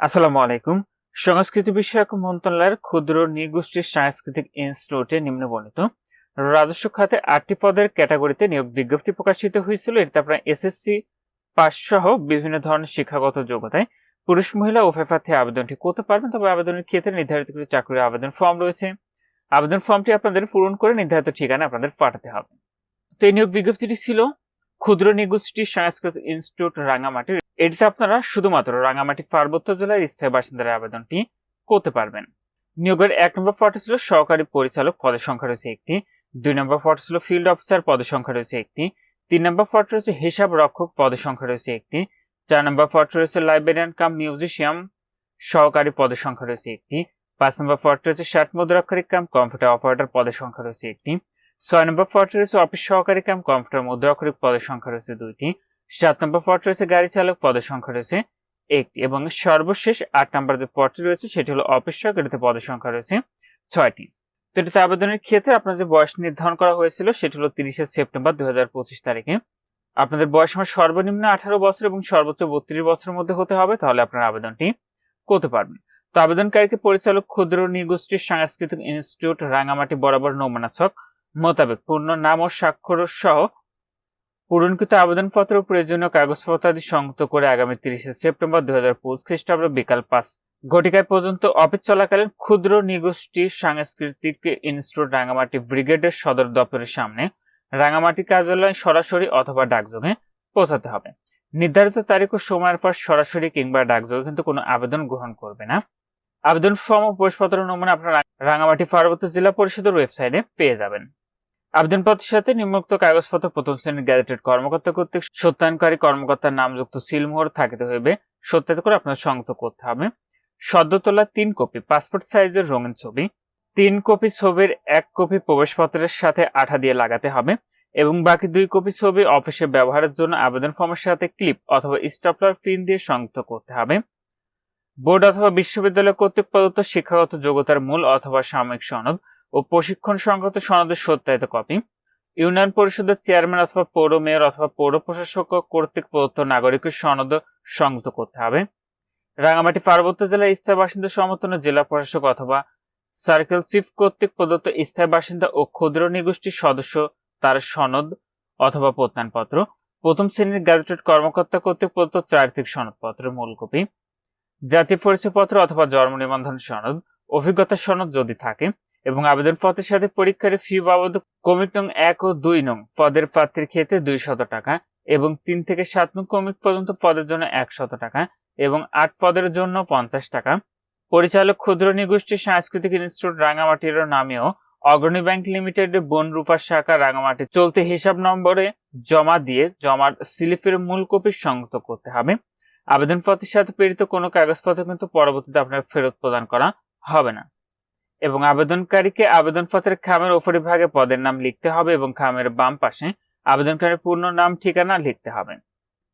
আসসালামু আলাইকুম। সংস্কৃতি বিষয়ক মন্ত্রণালয়ের ক্ষুদ্র নৃগোষ্ঠীর সাংস্কৃতিক ইনস্টিটিউটে নিম্নবর্ণিত, রাজস্ব খাতে আটটি পদের ক্যাটাগরিতে নিয়োগ বিজ্ঞপ্তি প্রকাশিত হয়েছিল। এতে আপনার এসএসসি পাস সহ বিভিন্ন ধরনের শিক্ষাগত যোগ্যতায় পুরুষ, মহিলা উভয় প্রার্থী আবেদনটি করতে পারবেন। তবে আবেদনের ক্ষেত্রে নির্ধারিত কিছু চাকরির আবেদন ফর্ম রয়েছে। আবেদন ফর্মটি আপনাদের পূরণ করে নির্ধারিত ঠিকানা আপনাদের পাঠাতে হবে। তো এই নিয়োগ বিজ্ঞপ্তিটি ছিল ক্ষুদ্র নৃগোষ্ঠী সাংস্কৃতিক ইনস্টিটিউট রাঙামাটির এটিতে আপনারা শুধুমাত্র রাঙামাটি পার্বত্য জেলার স্থায়ী বাসিন্দারা আবেদনটি করতে পারবেন। নিয়োগের এক নম্বর পদটি ছিল সহকারী পরিচালক পদের সংখ্যা রয়েছে একটি, দুই নম্বর পদ ছিল ফিল্ড অফিসার পদের সংখ্যা রয়েছে একটি, তিন নম্বর পদ রয়েছে হিসাব রক্ষক পদের সংখ্যা রয়েছে একটি, চার নম্বর পদ রয়েছে লাইব্রেরিয়ান কাম মিউজিশিয়াম সহকারী পদের সংখ্যা রয়েছে একটি, পাঁচ নম্বর পদ রয়েছে ষাট মুদ্রাক্ষরিক কাম কম্পিউটার অপারেটর পদের সংখ্যা রয়েছে একটি ছয় নম্বর পদ রয়েছে অফিস সহকারী কাম কম্পিউটার মুদ্রাক্ষরিক পদের সংখ্যা রয়েছে দুইটি। সাত নম্বর পদ রয়েছে গাড়ি চালক পদের সংখ্যা রয়েছে একটি এবং সর্বশেষ আট নম্বর যে পদটি রয়েছে সেটি হলো অফিস সহকারীতে পদের সংখ্যা রয়েছে ছয়টি। তো এটিতে আবেদনের ক্ষেত্রে আপনার যে বয়স নির্ধারণ করা হয়েছিল সেটি হলো তিরিশে সেপ্টেম্বর দুই হাজার পঁচিশ তারিখে। আপনাদের বয়স আমার সর্বনিম্ন আঠারো বছর এবং সর্বোচ্চ বত্রিশ বছরের মধ্যে হতে হবে, তাহলে আপনার আবেদনটি করতে পারবেন। তো আবেদনকারীকে পরিচালক ক্ষুদ্র নৃগোষ্ঠীর সাংস্কৃতিক ইনস্টিটিউট রাঙামাটি বরাবর নমুনা ছক মোতাবেক পূর্ণ নাম ও স্বাক্ষর সহ পূরণকৃত আবেদনপত্র প্রয়োজনীয় কাগজপত্র আদি সংযুক্ত করে আগামী তিরিশে সেপ্টেম্বর দুই হাজার পঁচিশ খ্রিস্টাব্দ বিকাল পাঁচ ঘটিকায় পর্যন্ত অফিস চলাকালীন ক্ষুদ্র নৃগোষ্ঠী সাংস্কৃতিক ইনস্টিটিউট রাঙামাটি ব্রিগেডের সদর দপ্তরের সামনে রাঙামাটি কার্যালয় সরাসরি অথবা ডাকযোগে পৌঁছাতে হবে। নির্ধারিত তারিখ ও সময়ের পর সরাসরি কিংবা ডাকযোগে কিন্তু কোনো আবেদন গ্রহণ করবে না। আবেদন ফর্ম ও প্রবেশপত্র নমুনা আপনারা রাঙামাটি পার্বত্য জেলা পরিষদের ওয়েবসাইটে পেয়ে যাবেন। আবেদনপত্রের সাথে নিম্নোক্ত কাগজপত্র প্রথম শ্রেণির গ্যাজেটেড কর্মকর্তা কর্তৃক সত্যায়নকারী কর্মকর্তার নামযুক্ত সিলমোহর থাকিতে হইবে, সত্যায়িত করে আপনার সংযুক্ত করতে হবে। সদ্য তোলা তিন কপি, পাসপোর্ট সাইজের রঙিন ছবি, তিন কপি ছবির এক কপি প্রবেশপত্রের সাথে আঠা দিয়ে লাগাতে হবে এবং বাকি দুই কপি ছবি অফিসে ব্যবহারের জন্য আবেদন ফর্মের সাথে ক্লিপ অথবা স্টাপলার পিন দিয়ে সংযুক্ত করতে হবে। বোর্ড অথবা বিশ্ববিদ্যালয় কর্তৃক প্রদত্ত শিক্ষাগত যোগ্যতার মূল অথবা সাময়িক সনদ ও প্রশিক্ষণ সংক্রান্ত সনদের সত্যায়িত কপি। ইউনিয়ন পরিষদের চেয়ারম্যান অথবা পৌর মেয়র অথবা পৌর প্রশাসক কর্তৃক প্রদত্ত নাগরিকের সনদ সংযুক্ত করতে হবে। রাঙামাটি পার্বত্য জেলার স্থায়ী বাসিন্দা সমর্থন জেলা প্রশাসক অথবা সার্কেল চিফ কর্তৃক প্রদত্ত স্থায়ী বাসিন্দা ও ক্ষুদ্র নিগোষ্ঠীর সদস্য তার সনদ অথবা প্রত্যয়নপত্র। প্রথম শ্রেণির গ্যাজেটেড কর্মকর্তা কর্তৃক প্রদত্ত চারিত্রিক সনদপত্রের মূল কপি। জাতীয় পরিচয়পত্র অথবা জন্ম নিবন্ধন সনদ, অভিজ্ঞতা সনদ যদি থাকে, এবং আবেদনপত্রের সাথে পরীক্ষার ফি বাবদ কমিক নং এক ও দুই নং পদের প্রার্থীর ক্ষেত্রে দুই শত টাকা এবং তিন থেকে সাত নং কমিক পর্যন্ত পদের জন্য একশত টাকা এবং আট পদের জন্য পঞ্চাশ টাকা। পরিচালক ক্ষুদ্র নিগোষ্ঠী সাংস্কৃতিক ইনস্টিটিউট রাঙামাটির নামেও অগ্রণী ব্যাংক লিমিটেড বনরূপা শাখা রাঙামাটি চলতি হিসাব নম্বরে জমা দিয়ে জমার স্লিপের মূল কপি সংযুক্ত করতে হবে। আবেদনপত্রের সাথে প্রেরিত কোনো কাগজপত্র কিন্তু পরবর্তীতে আপনার ফেরত প্রদান করা হবে না। এবং আবেদনকারীকে আবেদনপত্রের খামের উপরিভাগে পদের নাম লিখতে হবে এবং খামের বাম পাশে আবেদনকারীর পূর্ণ নাম, ঠিকানা লিখতে হবে।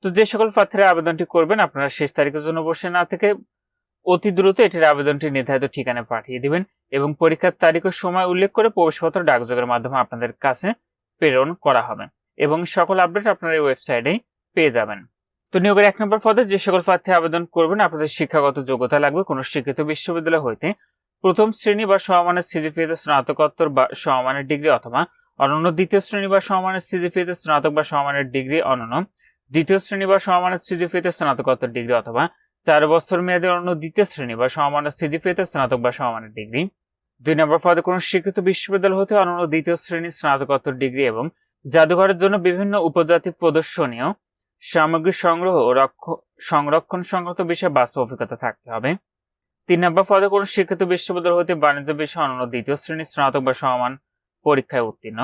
তো যে সকল প্রার্থীরা আবেদনটি করবেন, আপনারা শেষ তারিখের জন্য বসে না থেকে অতি দ্রুত এটির আবেদনটি নির্ধারিত ঠিকানায় পাঠিয়ে দিবেন এবং পরীক্ষার তারিখ ও সময় উল্লেখ করে প্রবেশপত্র ডাকযোগের মাধ্যমে আপনাদের কাছে প্রেরণ করা হবে। এবং সকল আপডেট আপনারা এই ওয়েবসাইটেই পেয়ে যাবেন। তো নিয়োগের এক নম্বর পদে যে সকল প্রার্থী আবেদন করবেন, আপনাদের শিক্ষাগত যোগ্যতা লাগবে কোনো শিক্ষিত বিশ্ববিদ্যালয় হইতে। প্রথম শ্রেণি বা সমমানের সিজিপিএতে স্নাতকোত্তর বা সমমানের ডিগ্রি অথবা অনন্য দ্বিতীয় শ্রেণি বা সমমানের সিজিপিএতে স্নাতক বা সমমানের ডিগ্রি অনন্য। দ্বিতীয় শ্রেণি বা সমমানের সিজিপিএতে স্নাতকোত্তর ডিগ্রি অথবা চার বছর মেয়াদে অন্য দ্বিতীয় শ্রেণি বা সমমানের সিজিপিএতে স্নাতক বা সমমানের ডিগ্রি। দুই নম্বর পদে কোনো স্বীকৃত বিশ্ববিদ্যালয় হতে অনন্য দ্বিতীয় শ্রেণি স্নাতকোত্তর ডিগ্রি এবং জাদুঘরের জন্য বিভিন্ন উপজাতি প্রদর্শনীয়। সামগ্রী সংগ্রহ ও সংরক্ষণ সংক্রান্ত বিষয়ে বাস্তব অভিজ্ঞতা থাকতে হবে। তিন নম্বর পদে কোনো শিক্ষিত বিশ্ববিদ্যালয় হতে বাণিজ্য বিষয় অনন্য দ্বিতীয় শ্রেণির স্নাতক বা সমান পরীক্ষায় উত্তীর্ণ।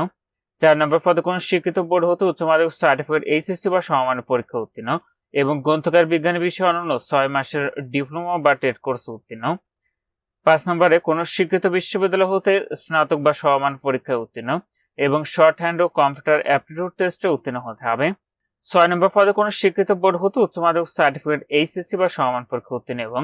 চার নম্বর পদে কোনো শিক্ষিত বোর্ড হতে উচ্চ মাধ্যমিক সার্টিফিকেট এইচএসসি বা সমমানের পরীক্ষা উত্তীর্ণ এবং গ্রন্থকার বিজ্ঞানী বিষয় অনন্য ছয় মাসের ডিপ্লোমা বা টেট কোর্স উত্তীর্ণ। পাঁচ নম্বরে, কোনো শিক্ষিত বিশ্ববিদ্যালয় হতে স্নাতক বা সমান পরীক্ষায় উত্তীর্ণ এবং শর্ট হ্যান্ড ও কম্পিউটার অ্যাপটিটিউড টেস্টে উত্তীর্ণ হতে হবে। ছয় নম্বর পদে কোনো শিক্ষিত বোর্ড হতে উচ্চ মাধ্যমিক সার্টিফিকেট এইচএসসি বা সমান পরীক্ষা উত্তীর্ণ এবং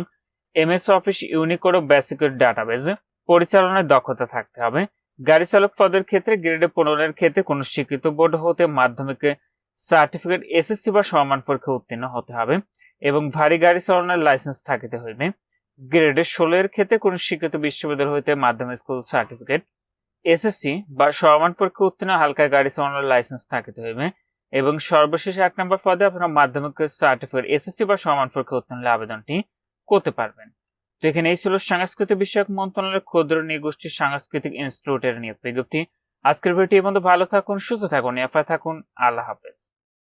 এমএস অফিস ইউনিকোড ও বেসিক ডাটাবেজ পরিচালনায় দক্ষতা থাকতে হবে। গাড়ি চালক পদের ক্ষেত্রে গ্রেডে পনেরোর ক্ষেত্রে কোনো স্বীকৃত বোর্ড হতে মাধ্যমিকে সার্টিফিকেট এসএসসি বা সমান পরীক্ষা উত্তীর্ণ হতে হবে এবং ভারী গাড়ি চালানোর লাইসেন্স থাকিতে হইবে। গ্রেডে ষোলো এর ক্ষেত্রে কোনো স্বীকৃত বিশ্ববিদ্যালয় হইতে মাধ্যমিক স্কুল সার্টিফিকেট এসএসসি বা সমান পরীক্ষা উত্তীর্ণ, হালকা গাড়ি চালানোর লাইসেন্স থাকিতে হইবে। এবং সর্বশেষ এক নম্বর পদে আপনারা মাধ্যমিক সার্টিফিকেট এসএসসি বা সমান পরীক্ষা উত্তীর্ণ আবেদনটি করতে পারবেন। তো এখানে এই ছিল সাংস্কৃতিক বিষয়ক মন্ত্রণালয়ের ক্ষুদ্র নিগোষ্ঠী সাংস্কৃতিক ইনস্টিটিউটের নিয়োগ বিজ্ঞপ্তি। আজকের ভিডিওটি বন্ধু ভালো থাকুন, সুস্থ থাকুন এফআই থাকুন। আল্লাহ হাফেজ।